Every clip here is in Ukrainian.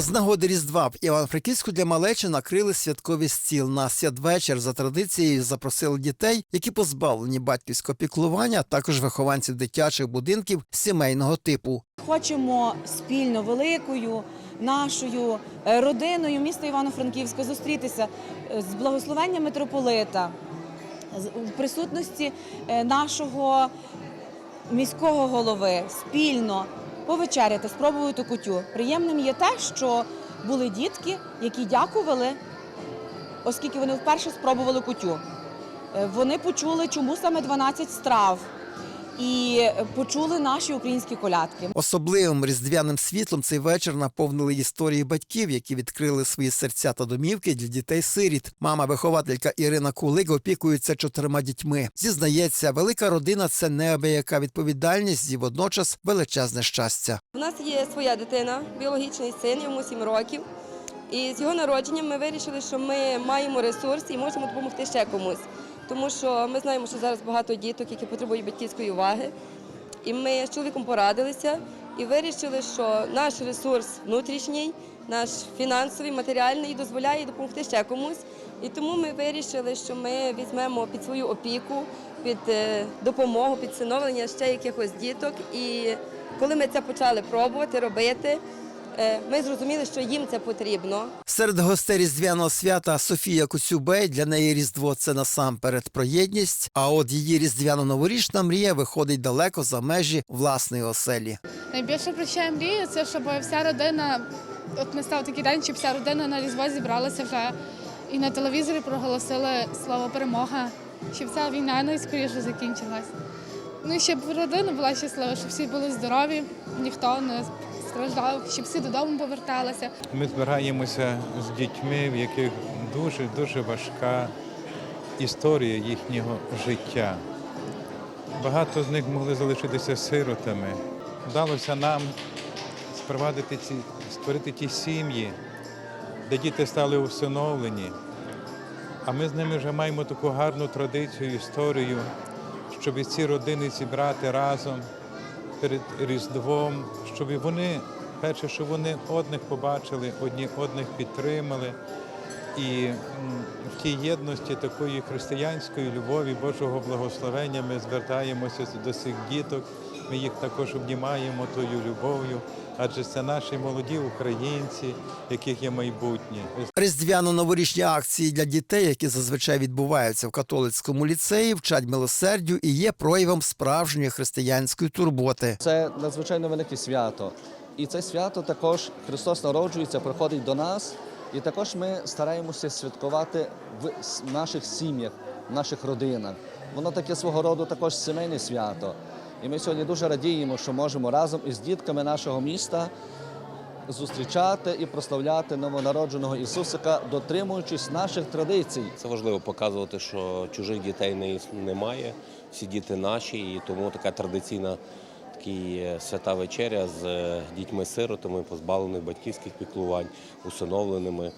З нагоди Різдва в Івано-Франківську для малечі накрили святковий стіл. На святвечір за традицією запросили дітей, які позбавлені батьківського піклування, а також вихованців дитячих будинків сімейного типу. Хочемо спільно великою нашою е, родиною міста Івано-Франківська зустрітися е, з благословенням митрополита, з- присутності е, нашого міського голови спільно повечеряти, спробувати кутю. Приємним є те, що були дітки, які дякували, оскільки вони вперше спробували кутю. Е, Вони почули, чому саме 12 страв. І почули наші українські колядки. Особливим різдвяним світлом цей вечір наповнили історії батьків, які відкрили свої серця та домівки для дітей-сиріт. Мама-вихователька Ірина Кулик опікується чотирма дітьми. Зізнається, велика родина це неабияка відповідальність і водночас величезне щастя. У нас є своя дитина, біологічний син, йому 7 років. І з його народженням ми вирішили, що ми маємо ресурс і можемо допомогти ще комусь. Тому що ми знаємо, що зараз багато діток, які потребують батьківської уваги. І ми з чоловіком порадилися і вирішили, що наш ресурс внутрішній, наш фінансовий, матеріальний дозволяє допомогти ще комусь. І тому ми вирішили, що ми візьмемо під свою опіку, під е, допомогу, під всиновлення ще якихось діток. І коли ми це почали пробувати, робити, ми зрозуміли, що їм це потрібно. Серед гостей різдвяного свята Софія Куцюбей для неї різдво це насамперед про єдність. А от її різдвяно-новорічна мрія виходить далеко за межі власної оселі. Найбільше про що я мрію, це щоб вся родина, от настав такий день, щоб вся родина на різдво зібралася вже і на телевізорі проголосили слово перемога, щоб ця війна найскоріше закінчилась. Ну і щоб родина була щаслива, щоб всі були здорові, ніхто не страждав, щоб всі додому поверталися. Ми збираємося з дітьми, в яких дуже дуже важка історія їхнього життя. Багато з них могли залишитися сиротами. Вдалося нам спровадити ці, створити ті сім'ї, де діти стали усиновлені. А ми з ними вже маємо таку гарну традицію, історію, щоб ці родини зібрати разом перед Різдвом, щоб вони, перше, що вони одних побачили, одні одних підтримали. І в тій єдності такої християнської любові, Божого благословення ми звертаємося до цих діток. Ми їх також обнімаємо тою любов'ю, адже це наші молоді українці, яких є майбутнє. Різдвяно-новорічні акції для дітей, які зазвичай відбуваються в католицькому ліцеї, вчать милосердю і є проявом справжньої християнської турботи. Це надзвичайно велике свято. І це свято також Христос народжується, приходить до нас. І також ми стараємося святкувати в наших сім'ях, в наших родинах. Воно таке свого роду також сімейне свято. І ми сьогодні дуже радіємо, що можемо разом із дітками нашого міста зустрічати і прославляти новонародженого Ісусика, дотримуючись наших традицій. Це важливо показувати, що чужих дітей не немає, всі діти наші, і тому така традиційна е, свята вечеря з е, дітьми-сиротами, позбавленими батьківських піклувань, усиновленими,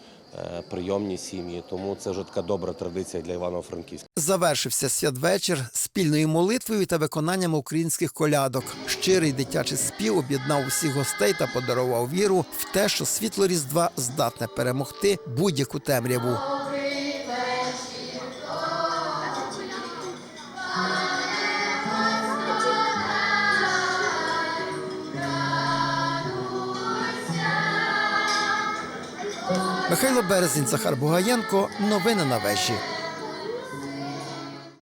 прийомні сім'ї. Тому це вже така добра традиція для Івано-Франківська. Завершився святвечір спільною молитвою та виконанням українських колядок. Щирий дитячий спів об'єднав усіх гостей та подарував віру в те, що світло Різдва здатне перемогти будь-яку темряву. Михайло Березень, Захар Бугаєнко. Новини на вежі.